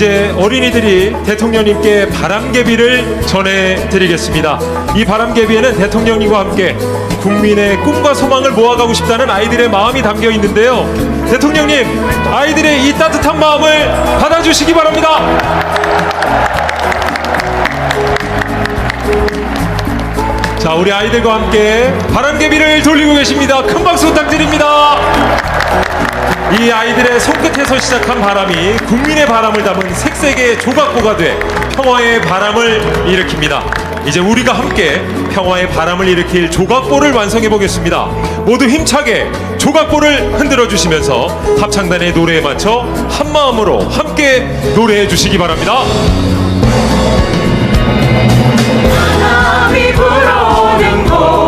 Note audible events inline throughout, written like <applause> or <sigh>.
이제 어린이들이 대통령님께 바람개비를 전해드리겠습니다. 이 바람개비에는 대통령님과 함께 국민의 꿈과 소망을 모아가고 싶다는 아이들의 마음이 담겨 있는데요. 대통령님, 아이들의 이 따뜻한 마음을 받아주시기 바랍니다. 자, 우리 아이들과 함께 바람개비를 돌리고 계십니다. 큰 박수 부탁드립니다. 이 아이들의 손끝에서 시작한 바람이 국민의 바람을 담은 색색의 조각보가 돼 평화의 바람을 일으킵니다. 이제 우리가 함께 평화의 바람을 일으킬 조각보를 완성해 보겠습니다. 모두 힘차게 조각보를 흔들어 주시면서 합창단의 노래에 맞춰 한 마음으로 함께 노래해 주시기 바랍니다. 바람이 불어오는 곳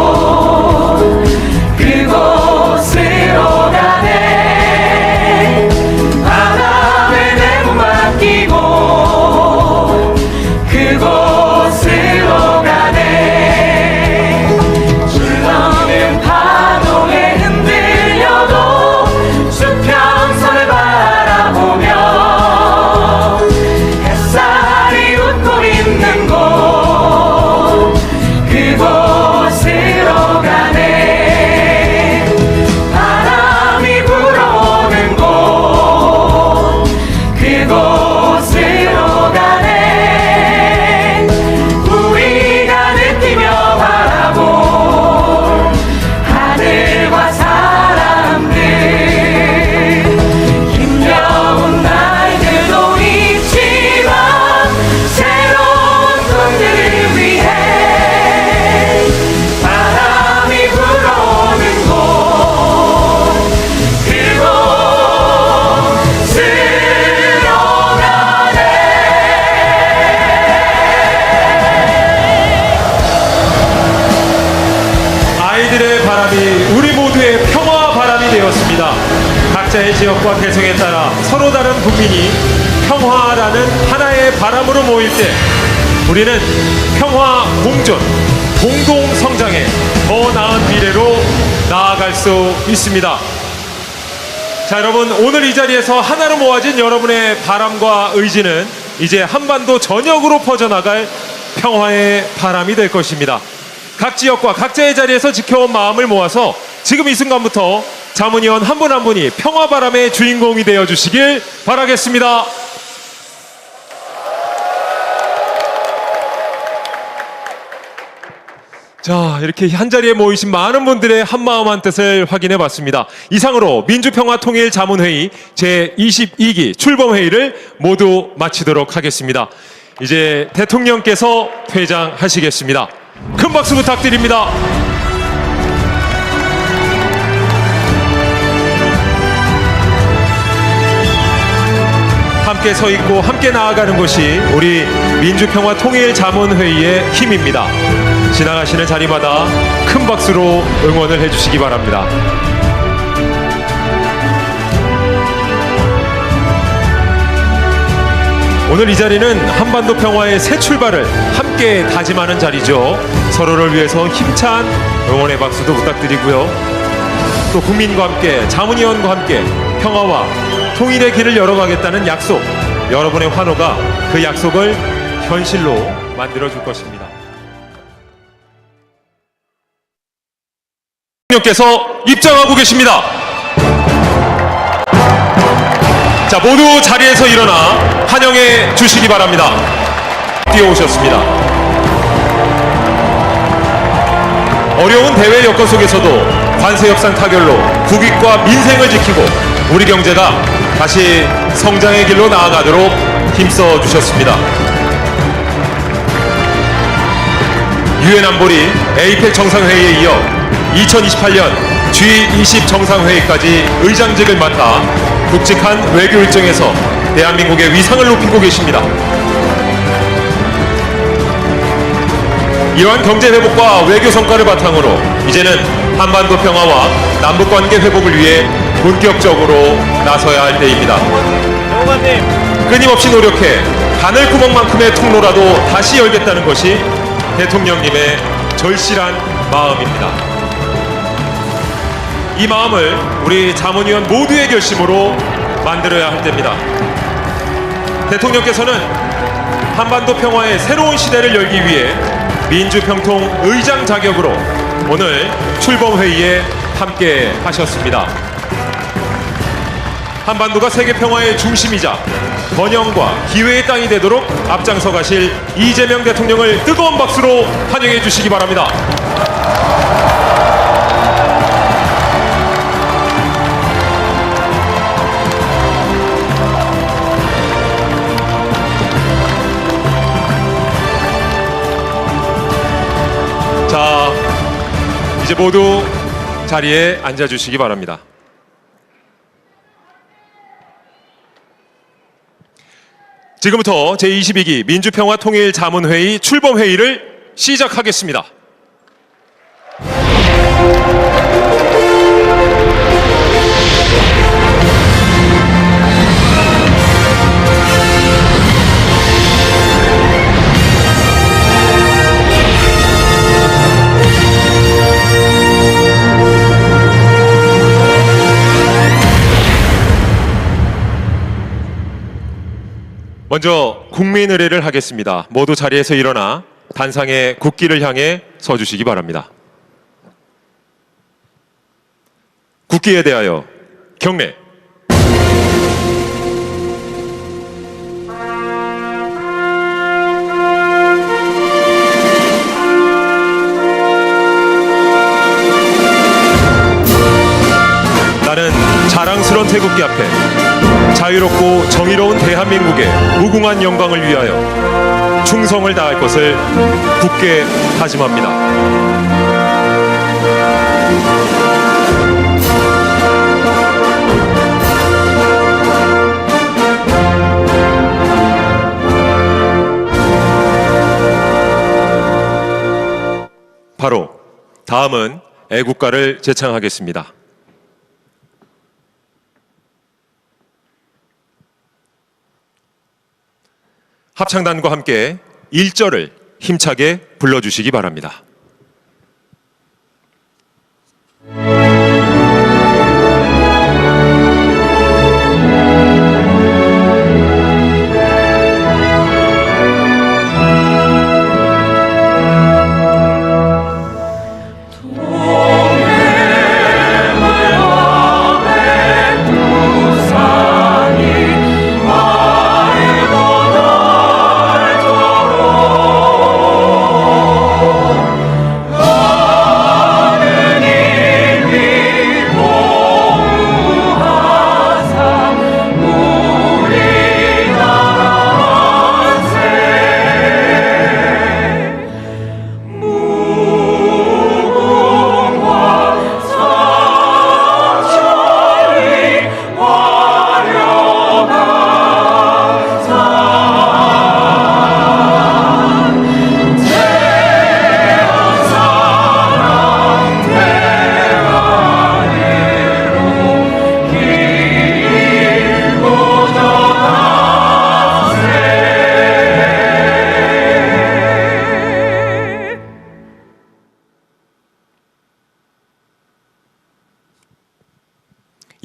우리는 평화 공존, 공동 성장에 더 나은 미래로 나아갈 수 있습니다. 자, 여러분, 오늘 이 자리에서 하나로 모아진 여러분의 바람과 의지는 이제 한반도 전역으로 퍼져나갈 평화의 바람이 될 것입니다. 각 지역과 각자의 자리에서 지켜온 마음을 모아서 지금 이 순간부터 자문위원 한 분한 분이 평화 바람의 주인공이 되어 주시길 바라겠습니다. 자, 이렇게 한 자리에 모이신 많은 분들의 한마음 한 뜻을 확인해 봤습니다. 이상으로 민주평화통일 자문회의 제22기 출범회의를 모두 마치도록 하겠습니다. 이제 대통령께서 퇴장하시겠습니다. 큰 박수 부탁드립니다. 함께 서 있고 함께 나아가는 것이 우리 민주평화 통일 자문회의의 힘입니다. 지나가시는 자리마다 큰 박수로 응원을 해주시기 바랍니다. 오늘 이 자리는 한반도 평화의 새 출발을 함께 다짐하는 자리죠. 서로를 위해서 힘찬 응원의 박수도 부탁드리고요. 또 국민과 함께 자문위원과 함께 평화와 통일의 길을 열어가겠다는 약속 여러분의 환호가 그 약속을 현실로 만들어줄 것입니다. 대통령께서 입장하고 계십니다. 자 모두 자리에서 일어나 환영해 주시기 바랍니다. 뛰어오셨습니다. 어려운 대외 여건 속에서도 관세 협상 타결로 국익과 민생을 지키고 우리 경제가 다시 성장의 길로 나아가도록 힘써 주셨습니다. 유엔 안보리 에이펙 정상회의에 이어 2028년 G20 정상회의까지 의장직을 맡아 굵직한 외교 일정에서 대한민국의 위상을 높이고 계십니다. 이러한 경제 회복과 외교 성과를 바탕으로 이제는 한반도 평화와 남북 관계 회복을 위해 본격적으로 나서야 할 때입니다. 끊임없이 노력해 바늘 구멍만큼의 통로라도 다시 열겠다는 것이 대통령님의 절실한 마음입니다. 이 마음을 우리 자문위원 모두의 결심으로 만들어야 할 때입니다. 대통령께서는 한반도 평화의 새로운 시대를 열기 위해 민주평통 의장 자격으로 오늘 출범 회의에 함께 하셨습니다. 한반도가 세계 평화의 중심이자 번영과 기회의 땅이 되도록 앞장서 가실 이재명 대통령을 뜨거운 박수로 환영해 주시기 바랍니다. 자, 이제 모두 자리에 앉아 주시기 바랍니다. 지금부터 제22기 민주평화통일자문회의 출범회의를 시작하겠습니다. 먼저 국민 의례를 하겠습니다. 모두 자리에서 일어나 단상의 국기를 향해 서 주시기 바랍니다. 국기에 대하여 경례. 나는 자랑스러운 태국기 앞에 자유롭고 정의로운 대한민국의 무궁한 영광을 위하여 충성을 다할 것을 굳게 다짐합니다. 바로 다음은 애국가를 제창하겠습니다. 합창단과 함께 1절을 힘차게 불러주시기 바랍니다.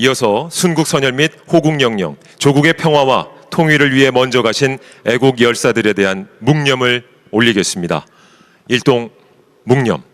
이어서 순국 선열 및 호국 영령, 조국의 평화와 통일을 위해 먼저 가신 애국 열사들에 대한 묵념을 올리겠습니다. 일동 묵념.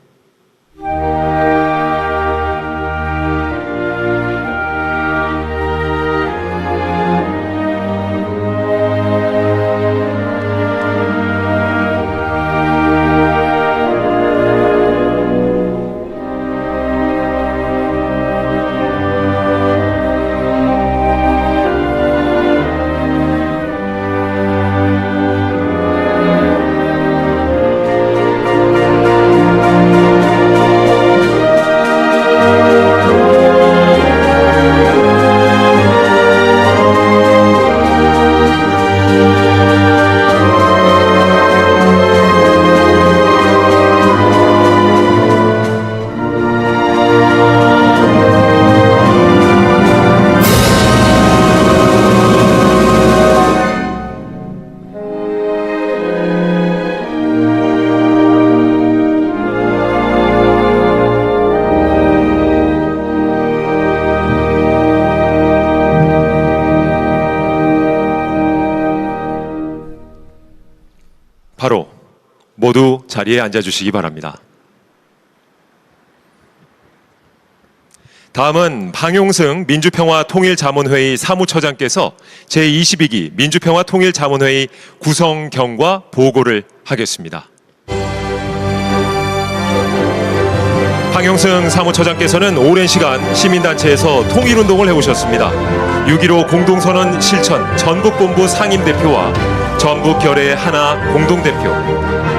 자리에 앉아 주시기 바랍니다. 다음은 방용승 민주평화통일자문회의 사무처장께서 제22기 민주평화통일자문회의 구성 경과 보고를 하겠습니다. 방용승 사무처장께서는 오랜 시간 시민단체에서 통일운동을 해오셨습니다. 6.15 공동선언 실천 전국본부 상임대표와 전국결의 하나 공동대표,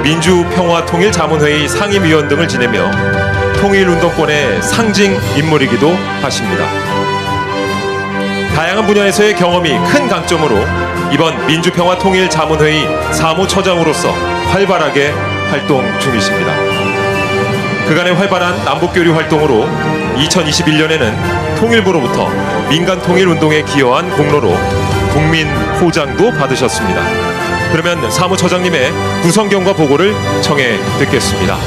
민주평화통일자문회의 상임위원 등을 지내며 통일운동권의 상징 인물이기도 하십니다. 다양한 분야에서의 경험이 큰 강점으로 이번 민주평화통일자문회의 사무처장으로서 활발하게 활동 중이십니다. 그간의 활발한 남북교류 활동으로 2021년에는 통일부로부터 민간 통일 운동에 기여한 공로로 국민 호장도 받으셨습니다. 그러면 사무처장님의 구성경과 보고를 청해 듣겠습니다.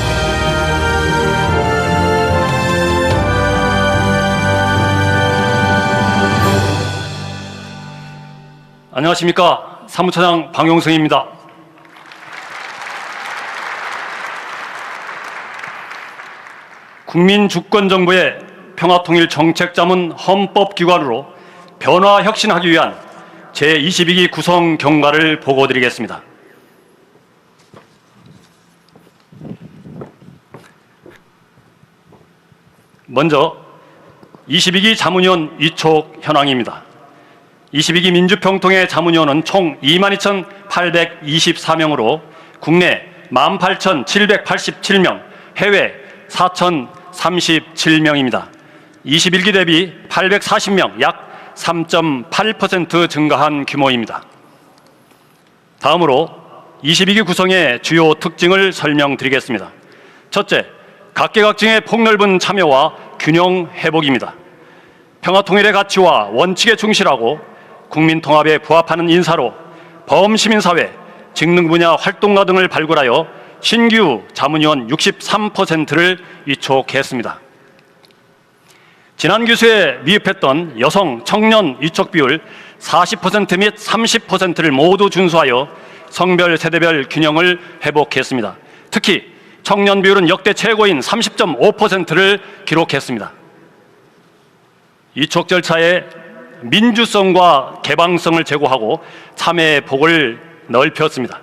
안녕하십니까 사무처장 방용성입니다. 국민 주권 정부의 평화통일 정책자문 헌법기관으로 변화 혁신하기 위한 제22기 구성 경과를 보고드리겠습니다. 먼저 22기 자문위원 위촉 현황입니다. 22기 민주평통의 자문위원은 총 22,824명으로 국내 18,787명, 해외 4,037명입니다. 21기 대비 840명, 약 3.8% 증가한 규모입니다. 다음으로 22기 구성의 주요 특징을 설명드리겠습니다. 첫째, 각계각층의 폭넓은 참여와 균형 회복입니다. 평화통일의 가치와 원칙에 충실하고 국민 통합에 부합하는 인사로 범시민사회, 직능 분야 활동가 등을 발굴하여 신규 자문위원 63%를 위촉했습니다. 지난 기수에 미흡했던 여성, 청년 위촉 비율 40%및 30%를 모두 준수하여 성별, 세대별 균형을 회복했습니다. 특히 청년 비율은 역대 최고인 30.5%를 기록했습니다. 위촉 절차에 민주성과 개방성을 제고하고 참여의 폭을 넓혔습니다.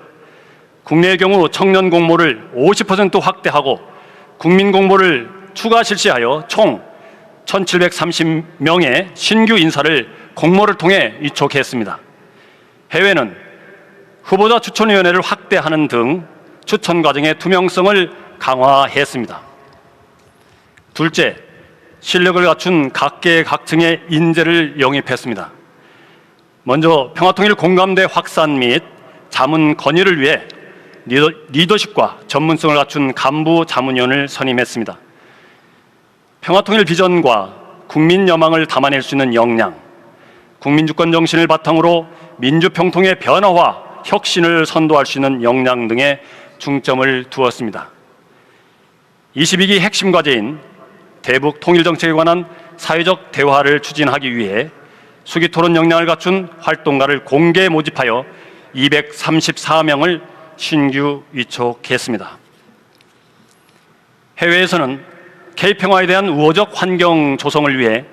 국내의 경우 청년 공모를 50% 확대하고 국민 공모를 추가 실시하여 총 1,730명의 신규 인사를 공모를 통해 위촉했습니다. 해외는 후보자 추천위원회를 확대하는 등 추천 과정의 투명성을 강화했습니다. 둘째, 실력을 갖춘 각계각층의 인재를 영입했습니다. 먼저 평화통일 공감대 확산 및 자문 건의를 위해 리더, 리더십과 전문성을 갖춘 간부 자문위원을 선임했습니다. 평화통일 비전과 국민 여망을 담아낼 수 있는 역량, 국민주권 정신을 바탕으로 민주평통의 변화와 혁신을 선도할 수 있는 역량 등에 중점을 두었습니다. 22기 핵심 과제인 대북 통일 정책에 관한 사회적 대화를 추진하기 위해 수기 토론 역량을 갖춘 활동가를 공개 모집하여 234명을 신규 위촉했습니다. 해외에서는 K평화에 대한 우호적 환경 조성을 위해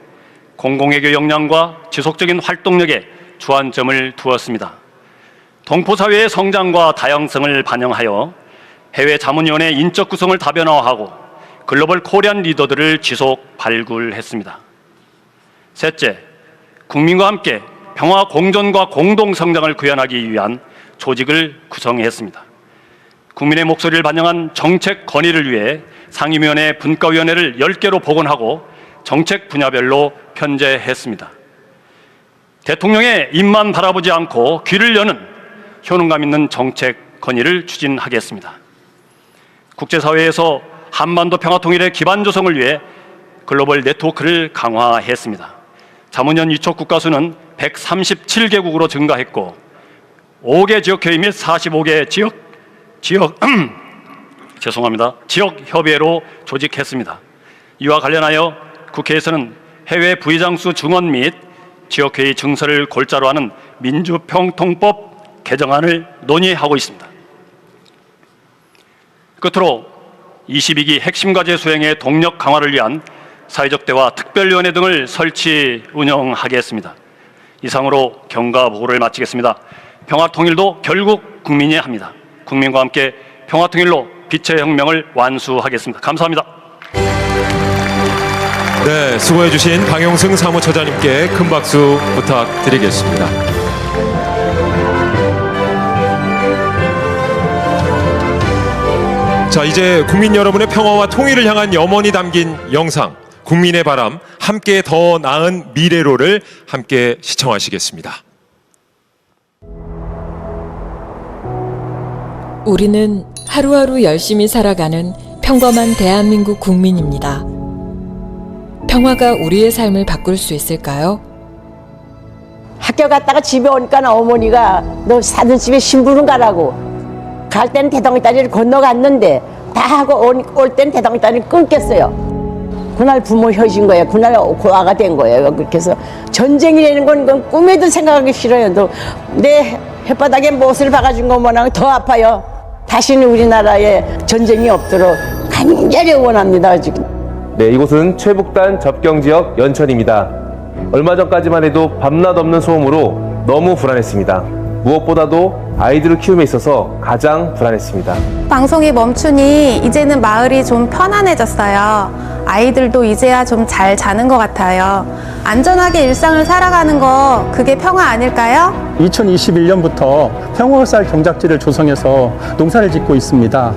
공공외교 역량과 지속적인 활동력에 주안점을 두었습니다. 동포사회의 성장과 다양성을 반영하여 해외 자문위원회 인적 구성을 다변화하고 글로벌 코리안 리더들을 지속 발굴했습니다. 셋째, 국민과 함께 평화 공존과 공동 성장을 구현하기 위한 조직을 구성했습니다. 국민의 목소리를 반영한 정책 건의를 위해 상임위원회 분과위원회를 10개로 복원하고 정책 분야별로 편제했습니다. 대통령의 입만 바라보지 않고 귀를 여는 효능감 있는 정책 건의를 추진하겠습니다. 국제사회에서 한반도 평화 통일의 기반 조성을 위해 글로벌 네트워크를 강화했습니다. 자문연 위촉 국가 수는 137개국으로 증가했고 5개 지역회의 및 45개 지역 지역 <clears throat> 죄송합니다. 지역 협의회로 조직했습니다. 이와 관련하여 국회에서는 해외 부의장수 증원 및 지역회의 증서를 골자로 하는 민주평통법 개정안을 논의하고 있습니다. 끝으로 22기 핵심 과제 수행의 동력 강화를 위한 사회적 대화 특별위원회 등을 설치 운영하겠습니다. 이상으로 경과 보고를 마치겠습니다. 평화 통일도 결국 국민이 합니다. 국민과 함께 평화 통일로 빛의 혁명을 완수하겠습니다. 감사합니다. 네, 수고해 주신 방용승 사무처장님께 큰 박수 부탁드리겠습니다. 자, 이제 국민 여러분의 평화와 통일을 향한 염원이 담긴 영상, 국민의 바람, 함께 더 나은 미래로를 함께 시청하시겠습니다. 우리는 하루하루 열심히 살아가는 평범한 대한민국 국민입니다. 평화가 우리의 삶을 바꿀 수 있을까요? 학교 갔다가 집에 오니까 어머니가 너 사는 집에 신부는 가라고 갈 때는 대동다리를 건너갔는데 다 하고 올, 올 때는 대동다리를 끊겼어요. 그날 부모 혀진 거예요. 그날 고아가 된 거예요. 그렇게 해서 전쟁이라는 건 꿈에도 생각하기 싫어요. 또내 혓바닥에 못을 박아준 것만한 더 아파요. 다시는 우리나라에 전쟁이 없도록 간절히 원합니다. 지금. 네, 이곳은 최북단 접경 지역 연천입니다. 얼마 전까지만 해도 밤낮 없는 소음으로 너무 불안했습니다. 무엇보다도 아이들을 키움에 있어서 가장 불안했습니다. 방송이 멈추니 이제는 마을이 좀 편안해졌어요. 아이들도 이제야 좀 잘 자는 것 같아요. 안전하게 일상을 살아가는 거 그게 평화 아닐까요? 2021년부터 평화쌀 경작지를 조성해서 농사를 짓고 있습니다.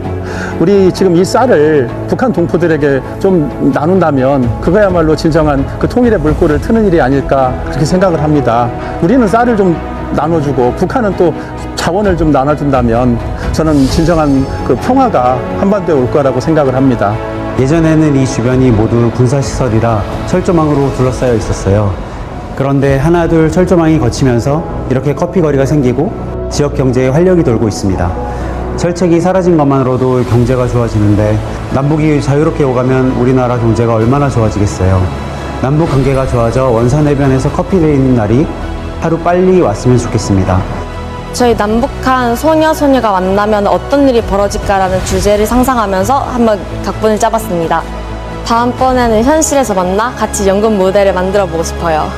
우리 지금 이 쌀을 북한 동포들에게 좀 나눈다면 그거야말로 진정한 그 통일의 물꼬를 트는 일이 아닐까 그렇게 생각을 합니다. 우리는 쌀을 좀 나눠주고 북한은 또 자원을 좀 나눠준다면 저는 진정한 그 평화가 한반도에 올 거라고 생각을 합니다. 예전에는 이 주변이 모두 군사시설이라 철조망으로 둘러싸여 있었어요. 그런데 하나둘 철조망이 거치면서 이렇게 커피 거리가 생기고 지역 경제에 활력이 돌고 있습니다. 철책이 사라진 것만으로도 경제가 좋아지는데 남북이 자유롭게 오가면 우리나라 경제가 얼마나 좋아지겠어요. 남북 관계가 좋아져 원산 해변에서 커피 데이는 날이 하루 빨리 왔으면 좋겠습니다. 저희 남북한 소녀 소녀가 만나면 어떤 일이 벌어질까라는 주제를 상상하면서 한번 각본을 짜봤습니다. 다음번에는 현실에서 만나 같이 연극 무대를 만들어 보고 싶어요.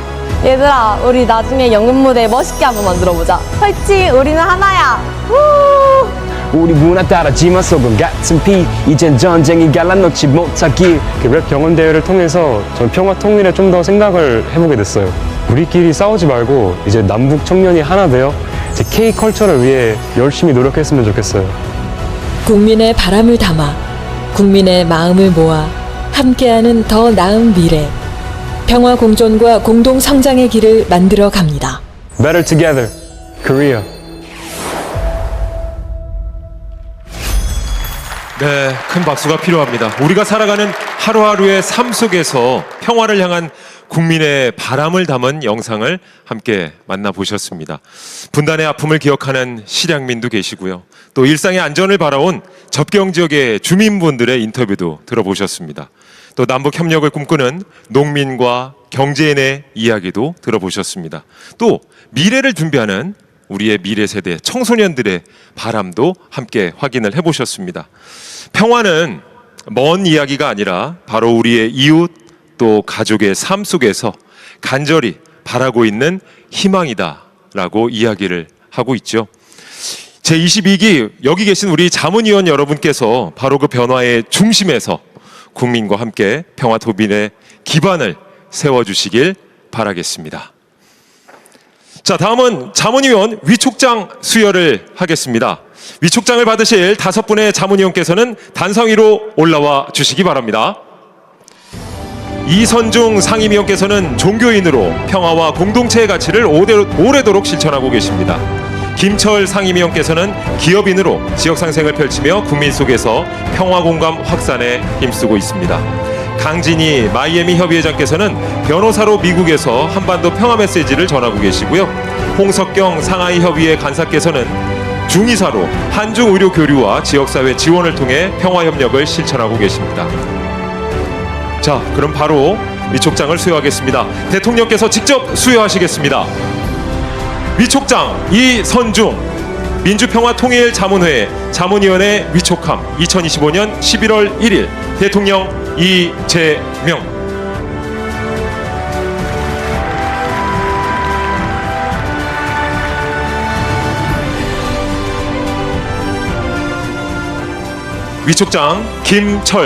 얘들아, 우리 나중에 연극 무대 멋있게 한번 만들어 보자. 화이팅! 우리는 하나야. 우! 우리 문화 따라 지마 속은 같은 피 이젠 전쟁이 갈라놓지 못하길 랩 경연 대회를 통해서 저는 평화 통일에 좀 더 생각을 해보게 됐어요. 우리끼리 싸우지 말고 이제 남북 청년이 하나 되어 이 제 K 컬처를 위해 열심히 노력했으면 좋겠어요. 국민의 바람을 담아 국민의 마음을 모아 함께하는 더 나은 미래. 평화 공존과 공동 성장의 길을 만들어 갑니다. Better together, Korea. 네, 큰 박수가 필요합니다. 우리가 살아가는 하루하루의 삶 속에서 평화를 향한 국민의 바람을 담은 영상을 함께 만나보셨습니다. 분단의 아픔을 기억하는 실향민도 계시고요. 또 일상의 안전을 바라온 접경 지역의 주민분들의 인터뷰도 들어보셨습니다. 또 남북 협력을 꿈꾸는 농민과 경제인의 이야기도 들어보셨습니다. 또 미래를 준비하는 우리의 미래 세대 청소년들의 바람도 함께 확인을 해보셨습니다. 평화는 먼 이야기가 아니라 바로 우리의 이웃 또 가족의 삶 속에서 간절히 바라고 있는 희망이다라고 이야기를 하고 있죠. 제22기 여기 계신 우리 자문위원 여러분께서 바로 그 변화의 중심에서 국민과 함께 평화 도빈의 기반을 세워주시길 바라겠습니다. 자, 다음은 자문위원 위촉장 수여를 하겠습니다. 위촉장을 받으실 다섯 분의 자문위원께서는 단상 위로 올라와 주시기 바랍니다. 이선중 상임위원께서는 종교인으로 평화와 공동체의 가치를 오래- 오래도록 실천하고 계십니다. 김철 상임위원께서는 기업인으로 지역 상생을 펼치며 국민 속에서 평화 공감 확산에 힘쓰고 있습니다. 강진희 마이애미 협의회장께서는 변호사로 미국에서 한반도 평화 메시지를 전하고 계시고요. 홍석경 상하이 협의회 간사께서는 중의사로 한중 의료 교류와 지역사회 지원을 통해 평화 협력을 실천하고 계십니다. 자, 그럼 바로 위촉장을 수여하겠습니다. 대통령께서 직접 수여하시겠습니다. 위촉장 이선중 민주평화통일자문회 자문위원회 위촉함 2025년 11월 1일 대통령 이재명. 위촉장 김철